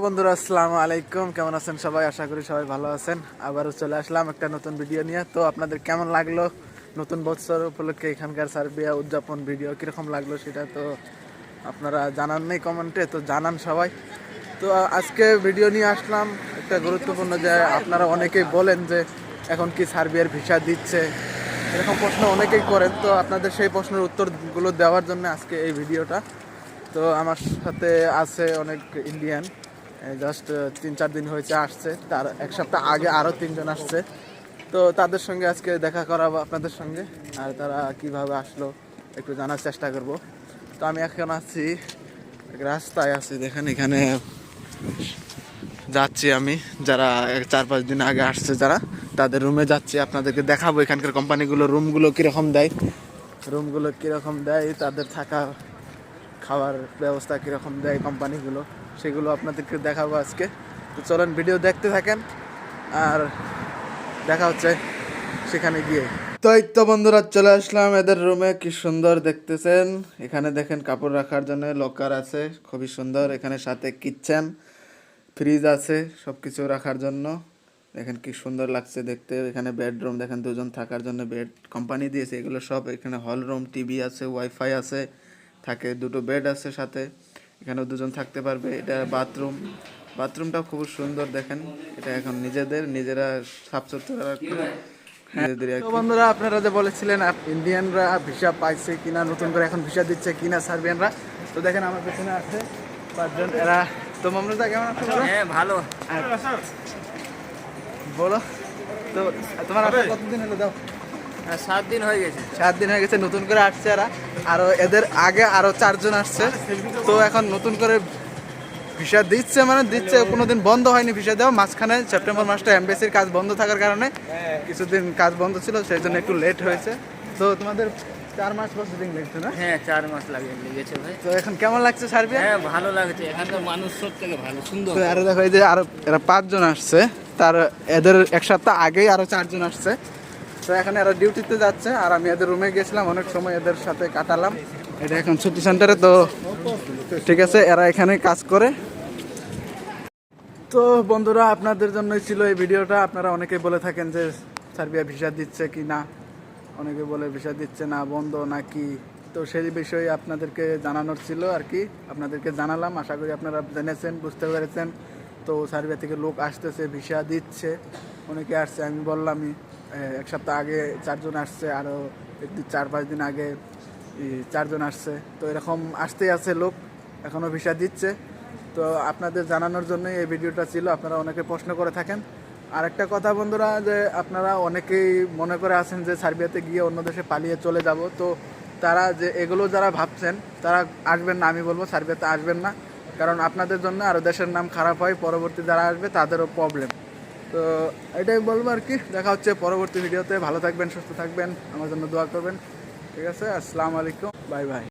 বন্ধুরা, আসসালামু আলাইকুম। কেমন আছেন সবাই? আশা করি সবাই ভালো আছেন। আবারও চলে আসলাম একটা নতুন ভিডিও নিয়ে। তো আপনাদের কেমন লাগল? নতুন বছর উপলক্ষে এখানকার সার্বিয়া উদযাপন ভিডিও কীরকম লাগল সেটা তো আপনারা জানান নেই কমেন্টে তো জানান সবাই। তো আজকে ভিডিও নিয়ে আসলাম একটা গুরুত্বপূর্ণ যে আপনারা অনেকেই বলেন যে এখন কি সার্বিয়ার ভিসা দিচ্ছে। এরকম প্রশ্ন অনেকেই করেন। তো আপনাদের সেই প্রশ্নের উত্তরগুলো দেওয়ার জন্য আজকে এই ভিডিওটা তো আমার সাথে আছে অনেক ইন্ডিয়ান জাস্ট তিন চার দিন হয়েছে আসছে। তার এক সপ্তাহ আগে আরও তিনজন আসছে। তো তাদের সঙ্গে আজকে দেখা করাবো আপনাদের সঙ্গে, আর তারা কীভাবে আসলো একটু জানার চেষ্টা করব। তো আমি এখন আছি রাস্তায় আছি, দেখেন এখানে যাচ্ছি আমি। যারা চার পাঁচ দিন আগে আসছে যারা, তাদের রুমে যাচ্ছি, আপনাদেরকে দেখাবো এখানকার কোম্পানিগুলো রুমগুলো কীরকম দেয়। রুমগুলো কীরকম দেয়, তাদের থাকা খাওয়ার ব্যবস্থা কীরকম দেয় কোম্পানিগুলো। সেগুলো আপনাদেরকে দেখাবো আজকে। তো চলেন ভিডিও দেখতে থাকেন আর দেখা হচ্ছে সেখানে গিয়ে। তো এই তো বন্ধুরা, চলে আসলাম এদের রুমে কি সুন্দর দেখতেছেন। এখানে দেখেন কাপড় রাখার জন্য লকার আছে, খুবই সুন্দর। এখানে সাথে কিচেন ফ্রিজ আছে সব কিছু রাখার জন্য। দেখেন কি সুন্দর লাগছে দেখতে। এখানে বেডরুম দেখেন দুজন থাকার জন্য বেড কোম্পানি দিয়েছে। এগুলো সব এখানে হল রুম টিভি আছে ওয়াইফাই আছে, থাকে দুটো বেড আছে সাথে। এখানেও দুজন থাকতে পারবে। এটা বাথরুম বাথরুমটা খুব সুন্দর দেখেন। এটা এখন নিজেদের নিজেরা সাফ সুতরা রাখবে নিজেদের আর বন্ধুরা আপনারা যে বলেছিলেন ইন্ডিয়ানরা ভিসা পাইছে কিনা নতুন করে এখন ভিসা দিচ্ছে কিনা সার্বিয়ানরা। তো দেখেন আমার পেছনে আছে পাঁচজন। এরা তো মমরুজা কেমন আছো হ্যাঁ ভালো। বলো। তো তোমার কতদিন হলো? দাও। হ্যাঁ, সাত দিন হয়ে গেছে। সাত দিন হয়ে গেছে নতুন করে আসছে এরা। আরও এদের আগে আরও চারজন আসছে। তো এখন নতুন করে ভিসা দিচ্ছে মানে দিচ্ছে কোনোদিন বন্ধ হয়নি ভিসা দেওয়া। মাঝখানে সেপ্টেম্বর মাসটা এমবেসির কাজ বন্ধ থাকার কারণে কিছুদিন কাজ বন্ধ ছিল সেই জন্য একটু লেট হয়েছে। তো তোমাদের চার মাস প্রসেসিং লেগেছে না? হ্যাঁ চার মাস লাগে লেগেছে ভাই। তো এখন কেমন লাগছে সার্বিয়া? হ্যাঁ ভালো লাগছে। এখানকার মানুষ সব থেকে ভালো সুন্দর। আরও দেখো এই যে আরও এরা পাঁচজন আসছে। তার এদের এক সপ্তাহ আগেই আরও চারজন আসছে। তো এখন এরা ডিউটিতে যাচ্ছে, আর আমি এদের রুমে গেছিলাম, অনেক সময় এদের সাথে কাটালাম। এটা এখন ছুটি সেন্টারে, তো ঠিক আছে, এরা এখানে কাজ করে। তো বন্ধুরা, আপনাদের জন্যই ছিল এই ভিডিওটা। আপনারা অনেকে বলে থাকেন যে, সার্বিয়া ভিসা দিচ্ছে কি না? অনেকে বলে ভিসা দিচ্ছে না, বন্ধ নাকি? তো সেই বিষয়ে আপনাদেরকে জানানোর ছিল আর কি। আপনাদেরকে জানালাম, আশা করি আপনারা জেনেছেন, বুঝতে পেরেছেন। তো সার্বিয়া থেকে লোক আসতেছে, ভিসা দিচ্ছে, অনেকে আসছে, আমি বললামই। এক সপ্তাহ আগে চারজন আসছে আরও চার, পাঁচ দিন আগে চারজন আসছে। তো এরকম আসতেই আছে লোক এখনও ভিসা দিচ্ছে। তো আপনাদের জানানোর জন্যই এই ভিডিওটা ছিল, আপনারা অনেকে প্রশ্ন করে থাকেন। আর একটা কথা বন্ধুরা, যে আপনারা অনেকেই মনে করে আছেন যে সার্বিয়াতে গিয়ে অন্য দেশে পালিয়ে চলে যাব। তো তারা যে এগুলো যারা ভাবছেন, তারা আসবেন না, আমি বলব সার্বিয়াতে আসবেন না। কারণ আপনাদের জন্য আরও দেশের নাম খারাপ হয়, পরবর্তী যারা আসবে, তাদেরও প্রবলেম তো এটাই বলব আর কি। দেখা হচ্ছে পরবর্তী ভিডিওতে ভালো থাকবেন, সুস্থ থাকবেন। আমার জন্য দোয়া করবেন। ঠিক আছে, আসসালামু আলাইকুম। Bye bye.